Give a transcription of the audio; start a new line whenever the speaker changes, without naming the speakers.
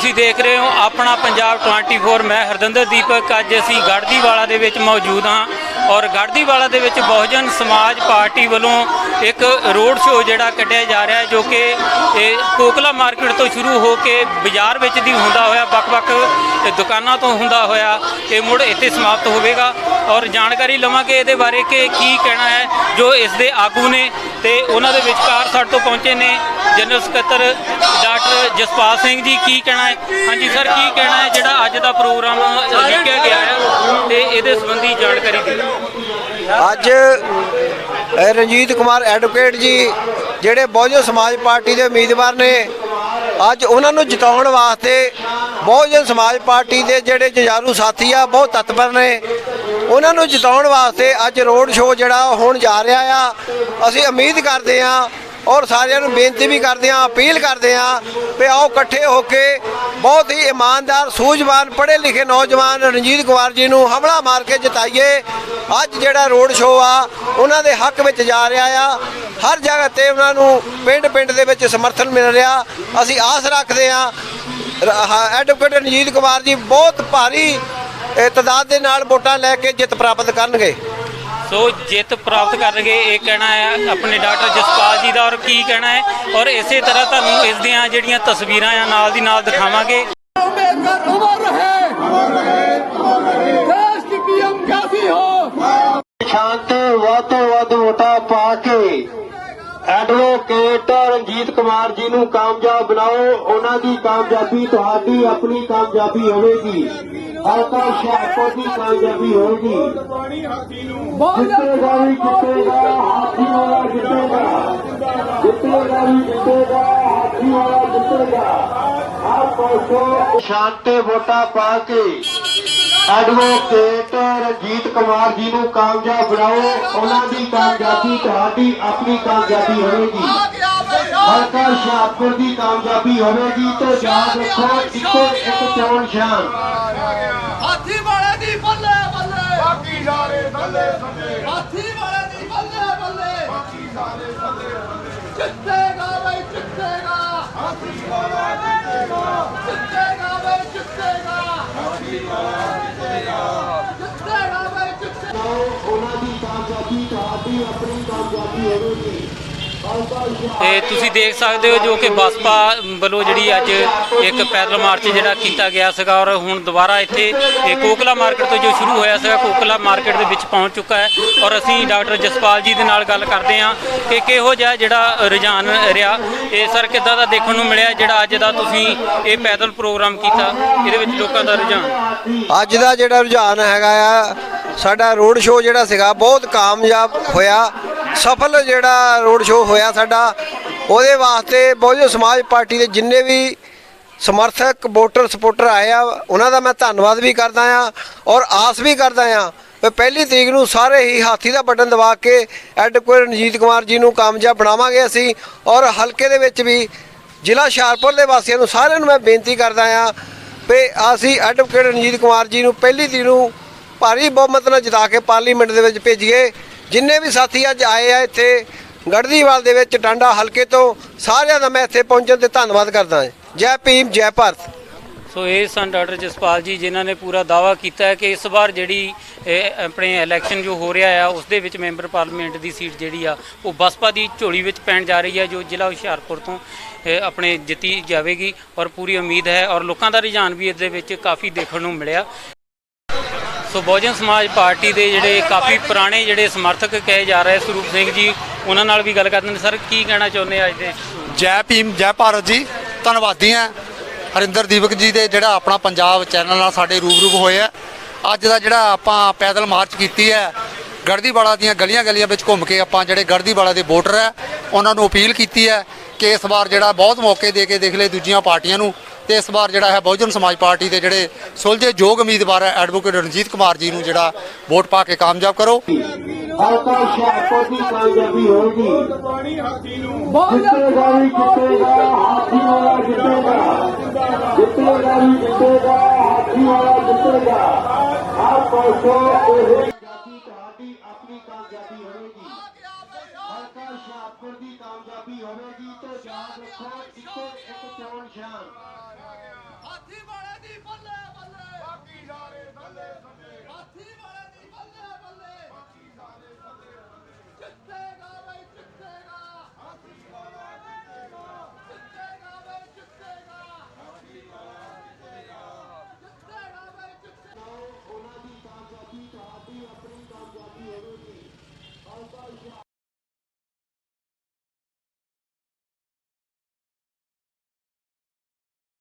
ਤੁਸੀਂ ਦੇਖ ਰਹੇ ਹੋ ਆਪਣਾ ਪੰਜਾਬ 24 ਮੈਂ ਹਰਦਿੰਦਰ ਦੀਪਕ, ਅੱਜ ਅਸੀਂ ਗੜਦੀਵਾਲਾ ਦੇ ਵਿੱਚ ਮੌਜੂਦ ਹਾਂ ਔਰ ਗੜਦੀਵਾਲਾ ਦੇ ਵਿੱਚ ਬਹੁਜਨ ਸਮਾਜ ਪਾਰਟੀ ਵੱਲੋਂ ਇੱਕ ਰੋਡ ਸ਼ੋਅ ਜਿਹੜਾ ਕੱਢਿਆ ਜਾ ਰਿਹਾ ਜੋ ਕਿ ਇਹ ਕੋਕਲਾ ਮਾਰਕੀਟ ਤੋਂ ਸ਼ੁਰੂ ਹੋ ਕੇ ਬਾਜ਼ਾਰ ਵਿੱਚ ਦੀ ਹੁੰਦਾ ਹੋਇਆ, ਵੱਖ-ਵੱਖ ਦੁਕਾਨਾਂ ਤੋਂ ਹੁੰਦਾ ਹੋਇਆ, ਇਹ ਮੁੜ ਇੱਥੇ ਸਮਾਪਤ ਹੋਵੇਗਾ। ਔਰ ਜਾਣਕਾਰੀ ਲਵਾਂਗੇ ਇਹਦੇ ਬਾਰੇ ਕਿ ਕੀ ਕਹਿਣਾ ਹੈ, ਜੋ ਇਸ ਦੇ ਆਗੂ ਨੇ ਤੇ ਉਹਨਾਂ ਦੇ ਵਿਚਕਾਰ ਸਾਡੇ ਤੋਂ ਪਹੁੰਚੇ ਨੇ ਜਨਰਲ ਸਕੱਤਰ ਡਾਕਟਰ ਜਸਪਾਲ ਸਿੰਘ ਜੀ, ਕੀ ਕਹਿਣਾ ਹੈ? ਹਾਂਜੀ ਸਰ, ਕੀ ਕਹਿਣਾ ਹੈ ਜਿਹੜਾ ਅੱਜ ਦਾ ਪ੍ਰੋਗਰਾਮ ਲਿਖਿਆ ਗਿਆ ਹੈ ਤੇ ਇਹਦੇ ਸੰਬੰਧੀ ਜਾਣਕਾਰੀ ਦਿਓ।
ਅੱਜ ਰਣਜੀਤ ਕੁਮਾਰ ਐਡਵੋਕੇਟ ਜੀ, ਜਿਹੜੇ ਬਹੁਜਨ ਸਮਾਜ ਪਾਰਟੀ ਦੇ ਉਮੀਦਵਾਰ ਨੇ ਅੱਜ ਉਹਨਾਂ ਨੂੰ ਜਿਤਾਉਣ ਵਾਸਤੇ ਬਹੁਜਨ ਸਮਾਜ ਪਾਰਟੀ ਦੇ ਜਿਹੜੇ ਜਜਾਰੂ ਸਾਥੀ ਆ, ਬਹੁਤ ਤਤਪਰ ਨੇ। ਉਹਨਾਂ ਨੂੰ ਜਿਤਾਉਣ ਵਾਸਤੇ ਅੱਜ ਰੋਡ ਸ਼ੋਅ ਜਿਹੜਾ ਉਹ ਹੋਣ ਜਾ ਰਿਹਾ ਆ। ਅਸੀਂ ਉਮੀਦ ਕਰਦੇ ਆ ਔਰ ਸਾਰਿਆਂ ਨੂੰ ਬੇਨਤੀ ਵੀ ਕਰਦੇ ਆ, ਅਪੀਲ ਕਰਦੇ ਆ ਵੀ ਆਓ ਇਕੱਠੇ ਹੋ ਕੇ ਬਹੁਤ ਹੀ ਇਮਾਨਦਾਰ, ਸੂਝਵਾਨ ਪੜ੍ਹੇ ਲਿਖੇ ਨੌਜਵਾਨ ਰਣਜੀਤ ਕੁਮਾਰ ਜੀ ਨੂੰ ਹਮਲਾ ਮਾਰ ਕੇ ਜਿਤਾਈਏ। ਅੱਜ ਜਿਹੜਾ ਰੋਡ ਸ਼ੋਅ ਆ, ਉਹਨਾਂ ਦੇ ਹੱਕ ਵਿੱਚ ਜਾ ਰਿਹਾ ਆ। ਹਰ ਜਗ੍ਹਾ ਤੇ ਉਹਨਾਂ ਨੂੰ ਪਿੰਡ ਪਿੰਡ ਦੇ ਵਿੱਚ ਸਮਰਥਨ ਮਿਲ ਰਿਹਾ। ਅਸੀਂ ਆਸ ਰੱਖਦੇ ਆ ਐਡਵੋਕੇਟ ਰਣਜੀਤ ਕੁਮਾਰ ਜੀ ਬਹੁਤ ਭਾਰੀ ਇਹ ਤਾਦਾਦ ਦੇ ਨਾਲ ਵੋਟਾਂ ਲੈ ਕੇ ਜਿੱਤ ਪ੍ਰਾਪਤ ਕਰਨਗੇ।
ਸੋ ਜਿੱਤ ਪ੍ਰਾਪਤ ਕਰਨਗੇ, ਇਹ ਕਹਿਣਾ ਹੈ ਆਪਣੇ ਡਾਕਟਰ ਜਸਪਾਲ ਜੀ ਦਾ ਔਰ ਕੀ ਕਹਿਣਾ ਹੈ। ਔਰ ਇਸੇ ਤਰ੍ਹਾਂ ਤੁਹਾਨੂੰ ਇਸ ਦੀਆਂ ਜਿਹੜੀਆਂ ਤਸਵੀਰਾਂ ਆ, ਨਾਲ ਦੀ ਨਾਲ ਦਿਖਾਵਾਂਗੇ।
ਸ਼ਾਂਤ ਵਾਤੋ ਵਦ ਵੋਟਾ ਪਾ ਕੇ ਐਡਵੋਕੇਟ ਰਣਜੀਤ ਕੁਮਾਰ ਜੀ ਨੂੰ ਕਾਮਯਾਬ ਬਣਾਓ। ਉਹਨਾਂ ਦੀ ਕਾਮਯਾਬੀ ਤੁਹਾਡੀ, ਆਪਣੀ ਕਾਮਯਾਬੀ ਹੋਵੇਗੀ। ਹਲਕਾ ਹੁਸ਼ਿਆਰਪੁਰ ਦੀ ਕਾਮਯਾਬੀ ਹੋਵੇਗੀ ਜਿੱਤੇਗਾ ਵੀ ਜਿੱਤੇਗਾ, ਹਾਥੀ ਵਾਲਾ ਜਿੱਤੇਗਾ। ਜਿੱਤੇਗਾ ਵੀ ਜਿੱਤੇਗਾ, ਹਾਥੀ ਵਾਲਾ ਜਿੱਤੇਗਾ। ਹਰ ਪਾਸੋਂ ਸ਼ਾਂਤੇ ਵੋਟਾਂ ਪਾ ਕੇ ਐਡਵੋਕੇਟ ਰਣਜੀਤ ਕੁਮਾਰ ਜੀ ਨੂੰ ਕਾਮਯਾਬ ਬਣਾਓ। ਉਹਨਾਂ ਦੀ ਕਾਮਯਾਬੀ ਤੁਹਾਡੀ ਆਪਣੀ ਕਾਮਯਾਬੀ ਹੋਵੇਗੀ ਹਲਕਾ ਹੁਸ਼ਿਆਰਪੁਰ ਦੀ ਕਾਮਯਾਬੀ ਹੋਵੇਗੀ ਤੇ ਯਾਦ ਰੱਖੋ ਇੱਕੋ ਇੱਕ ਚੋਣ ਸ਼ਾਨ।
ਹਾਥੀ ਵਾਲੇ ਦੀ ਬੱਲੇ ਬੱਲੇ। ਬਾਕੀ ਸਾਰੇ ਬੱਲੇ ਬੱਲੇ। ਹਾਥੀ ਵਾਲੇ ਦੀ ਬੱਲੇ ਬੱਲੇ। ਬਾਕੀ ਸਾਰੇ ਬੱਲੇ ਜਿੱਤੇਗਾ ਬਈ ਜਿੱਤੇਗਾ। ਹਾਥੀ ਵਾਲਾ ਜਿੱਤੇਗਾ। ਜਿੱਤੇਗਾ ਬਈ ਜਿੱਤੇਗਾ। ਹਾਥੀ ਵਾਲਾ ਜਿੱਤੇਗਾ। ਜਿੱਤੇਗਾ ਬਈ ਜਿੱਤੇਗਾ
ਉਹਨਾਂ ਦੀ ਕਾਮਯਾਬੀ ਤੁਹਾਡੀ ਆਪਣੀ ਕਾਮਯਾਬੀ ਹੋਵੇਗੀ।
ਤੇ ਤੁਸੀਂ ਦੇਖ ਸਕਦੇ ਹੋ ਜੋ ਕਿ ਬਸਪਾ ਵੱਲੋਂ ਜਿਹੜੀ ਅੱਜ ਇੱਕ ਪੈਦਲ ਮਾਰਚ ਜਿਹੜਾ ਕੀਤਾ ਗਿਆ ਸੀਗਾ ਔਰ ਹੁਣ ਦੁਬਾਰਾ ਇੱਥੇ ਇਹ ਕੋਕਲਾ ਮਾਰਕੀਟ ਤੋਂ ਜੋ ਸ਼ੁਰੂ ਹੋਇਆ ਸੀਗਾ, ਕੋਕਲਾ ਮਾਰਕੀਟ ਦੇ ਵਿੱਚ ਪਹੁੰਚ ਚੁੱਕਾ ਹੈ ਔਰ ਅਸੀਂ ਡਾਕਟਰ ਜਸਪਾਲ ਜੀ ਦੇ ਨਾਲ ਗੱਲ ਕਰਦੇ ਹਾਂ ਕਿ ਕਿਹੋ ਜਿਹਾ ਜਿਹੜਾ ਰੁਝਾਨ ਰਿਹਾ। ਇਹ ਸਰ ਕਿੱਦਾਂ ਦਾ ਦੇਖਣ ਨੂੰ ਮਿਲਿਆ ਜਿਹੜਾ ਅੱਜ ਦਾ ਤੁਸੀਂ ਇਹ ਪੈਦਲ ਪ੍ਰੋਗਰਾਮ ਕੀਤਾ? ਇਹਦੇ ਵਿੱਚ ਲੋਕਾਂ ਦਾ ਰੁਝਾਨ?
ਅੱਜ ਦਾ ਜਿਹੜਾ ਰੁਝਾਨ ਹੈਗਾ ਆ, ਸਾਡਾ ਰੋਡ ਸ਼ੋਅ ਜਿਹੜਾ ਸੀਗਾ ਬਹੁਤ ਕਾਮਯਾਬ ਹੋਇਆ। ਸਫਲ ਜਿਹੜਾ ਰੋਡ ਸ਼ੋਅ ਹੋਇਆ ਸਾਡਾ, ਉਹਦੇ ਵਾਸਤੇ ਬਹੁਜਨ ਸਮਾਜ ਪਾਰਟੀ ਦੇ ਜਿੰਨੇ ਵੀ ਸਮਰਥਕ, ਵੋਟਰ, ਸਪੋਰਟਰ ਆਏ ਆ, ਉਹਨਾਂ ਦਾ ਮੈਂ ਧੰਨਵਾਦ ਵੀ ਕਰਦਾ ਆ ਔਰ ਆਸ ਵੀ ਕਰਦਾ ਆ ਵੀ ਪਹਿਲੀ ਤਰੀਕ ਨੂੰ ਸਾਰੇ ਹੀ ਹਾਥੀ ਦਾ ਬਟਨ ਦਬਾ ਕੇ ਐਡਵੋਕੇਟ ਰਣਜੀਤ ਕੁਮਾਰ ਜੀ ਨੂੰ ਕਾਮਯਾਬ ਬਣਾਵਾਂਗੇ ਅਸੀਂ ਔਰ ਹਲਕੇ ਦੇ ਵਿੱਚ ਵੀ ਜ਼ਿਲ੍ਹਾ ਹੁਸ਼ਿਆਰਪੁਰ ਦੇ ਵਾਸੀਆਂ ਨੂੰ ਸਾਰਿਆਂ ਨੂੰ ਮੈਂ ਬੇਨਤੀ ਕਰਦਾ ਆ ਵੀ ਅਸੀਂ ਐਡਵੋਕੇਟ ਰਣਜੀਤ ਕੁਮਾਰ ਜੀ ਨੂੰ ਪਹਿਲੀ ਤਰੀਕ ਨੂੰ ਭਾਰੀ ਬਹੁਮਤ ਨਾਲ ਜਿਤਾ ਕੇ ਪਾਰਲੀਮੈਂਟ ਦੇ ਵਿੱਚ ਭੇਜੀਏ। ਜਿੰਨੇ ਵੀ ਸਾਥੀ ਅੱਜ ਆਏ ਆ ਇੱਥੇ ਗੜਦੀਵਾਲ ਦੇ ਵਿੱਚ ਟਾਂਡਾ ਹਲਕੇ ਤੋਂ, ਸਾਰਿਆਂ ਦਾ ਮੈਂ ਇੱਥੇ ਪਹੁੰਚਣ ਤੇ ਧੰਨਵਾਦ ਕਰਦਾ ਹਾਂ। ਜੈ ਭੀਮ, ਜੈ ਭਾਰਤ।
ਸੋ ਇਹ ਸਨ ਡਾਕਟਰ ਜਸਪਾਲ ਜੀ, ਜਿਨ੍ਹਾਂ ਨੇ ਪੂਰਾ ਦਾਵਾ ਕੀਤਾ ਹੈ ਕਿ ਇਸ ਵਾਰ ਜਿਹੜੀ ਆਪਣੇ ਇਲੈਕਸ਼ਨ ਜੋ ਹੋ ਰਿਹਾ ਆ, ਉਸ ਦੇ ਵਿੱਚ ਮੈਂਬਰ ਪਾਰਲੀਮੈਂਟ ਦੀ ਸੀਟ ਜਿਹੜੀ ਆ, ਉਹ ਬਸਪਾ ਦੀ ਝੋਲੀ ਵਿੱਚ ਪੈਣ ਜਾ ਰਹੀ ਹੈ ਜੋ ਜ਼ਿਲ੍ਹਾ ਹੁਸ਼ਿਆਰਪੁਰ ਤੋਂ ਆਪਣੇ ਜਿੱਤੀ ਜਾਵੇਗੀ। ਔਰ ਪੂਰੀ ਉਮੀਦ ਹੈ ਔਰ ਲੋਕਾਂ ਦਾ ਰੁਝਾਨ ਵੀ ਇਸ ਦੇ ਵਿੱਚ ਕਾਫੀ ਦੇਖਣ ਨੂੰ ਮਿਲਿਆ। ਸੋ ਬਹੁਜਨ ਸਮਾਜ ਪਾਰਟੀ ਦੇ ਜਿਹੜੇ ਕਾਫੀ ਪੁਰਾਣੇ ਜਿਹੜੇ ਸਮਰਥਕ ਕਹੇ ਜਾ ਰਹੇ ਸਰੂਪ ਸਿੰਘ ਜੀ, ਉਹਨਾਂ ਨਾਲ ਵੀ ਗੱਲ ਕਰਦੇ ਨੇ ਸਰ, ਕੀ ਕਹਿਣਾ ਚਾਹੁੰਦੇ ਆ ਅੱਜ ਦੇ?
ਜੈ ਭੀਮ, ਜੈ ਭਾਰਤ ਜੀ। ਧੰਨਵਾਦੀ ਹਾਂ। ਹਰਿੰਦਰ ਦੀਪਕ ਜੀ ਦੇ ਜਿਹੜਾ ਆਪਣਾ ਪੰਜਾਬ ਚੈਨਲ ਨਾਲ ਸਾਡੇ ਰੂਬਰੂ ਹੋਏ ਆ। ਅੱਜ ਦਾ ਜਿਹੜਾ ਆਪਾਂ ਪੈਦਲ ਮਾਰਚ ਕੀਤੀ ਹੈ ਗੜਦੀਵਾਲਾ ਦੀਆਂ ਗਲੀਆਂ ਗਲੀਆਂ ਵਿੱਚ ਘੁੰਮ ਕੇ ਆਪਾਂ ਜਿਹੜੇ ਗੜਦੀਵਾਲਾ ਦੇ ਵੋਟਰ ਹੈ, ਉਹਨਾਂ ਨੂੰ ਅਪੀਲ ਕੀਤੀ ਹੈ ਕਿ ਇਸ ਵਾਰ ਜਿਹੜਾ ਬਹੁਤ ਮੌਕੇ ਦੇ ਕੇ ਦੇਖ ਲਏ ਦੂਜੀਆਂ ਪਾਰਟੀਆਂ ਨੂੰ ਤੇ ਇਸ ਵਾਰ ਜਿਹੜਾ ਹੈ ਬਹੁਜਨ ਸਮਾਜ ਪਾਰਟੀ ਦੇ ਜਿਹੜੇ ਸੁਲਝੇ ਯੋਗ ਉਮੀਦਵਾਰ ਹੈ ਐਡਵੋਕੇਟ ਰਣਜੀਤ ਕੁਮਾਰ ਜੀ ਨੂੰ ਜਿਹੜਾ ਵੋਟ ਪਾ ਕੇ ਕਾਮਯਾਬ ਕਰੋ।
ਹਲਕਾ ਹੁਸ਼ਿਆਰਪੁਰ ਦੀ ਕਾਮਯਾਬੀ ਹੋਵੇਗੀ ਜਿੱਤੇਗਾ ਵੀ ਜਿੱਤੇਗਾ ਹਾਥੀ ਵਾਲਾ ਜਿੱਤੇਗਾ। ਜਿੱਤੇਗਾ ਵੀ ਜਿੱਤੇਗਾ ਹਾਥੀ ਵਾਲਾ ਜਿੱਤੇਗਾ। ਹਰ ਪਾਸੋਂ ਇਹ ਸ਼ਾਨ
ਹਾਥੀ ਵਾਲੇ ਦੀ ਬੱਲੇ ਬੱਲੇ।
ਬਾਕੀ ਸਾਰੇ ਥੱਲੇ ਥੱਲੇ
ਹਾਥੀ ਵਾਲੇ ਦੀ ਬੱਲੇ ਬੱਲੇ।
ਬਾਕੀ ਸਾਰੇ ਥੱਲੇ ਥੱਲੇ
ਜਿੱਤੇਗਾ ਬਈ ਜਿੱਤੇਗਾ।
ਹਾਥੀ ਵਾਲਾ ਜਿੱਤੇਗਾ।
ਜਿੱਤੇਗਾ ਬਈ ਜਿੱਤੇਗਾ।
ਹਾਥੀ ਵਾਲਾ ਜਿੱਤੇਗਾ।
ਜਿੱਤੇਗਾ ਬਈ ਜਿੱਤੇਗਾ
ਉਹਨਾਂ ਦੀ ਕਾਮਯਾਬੀ ਤੁਹਾਡੀ ਆਪਣੀ ਕਾਮਯਾਬੀ ਹੋਵੇਗੀ।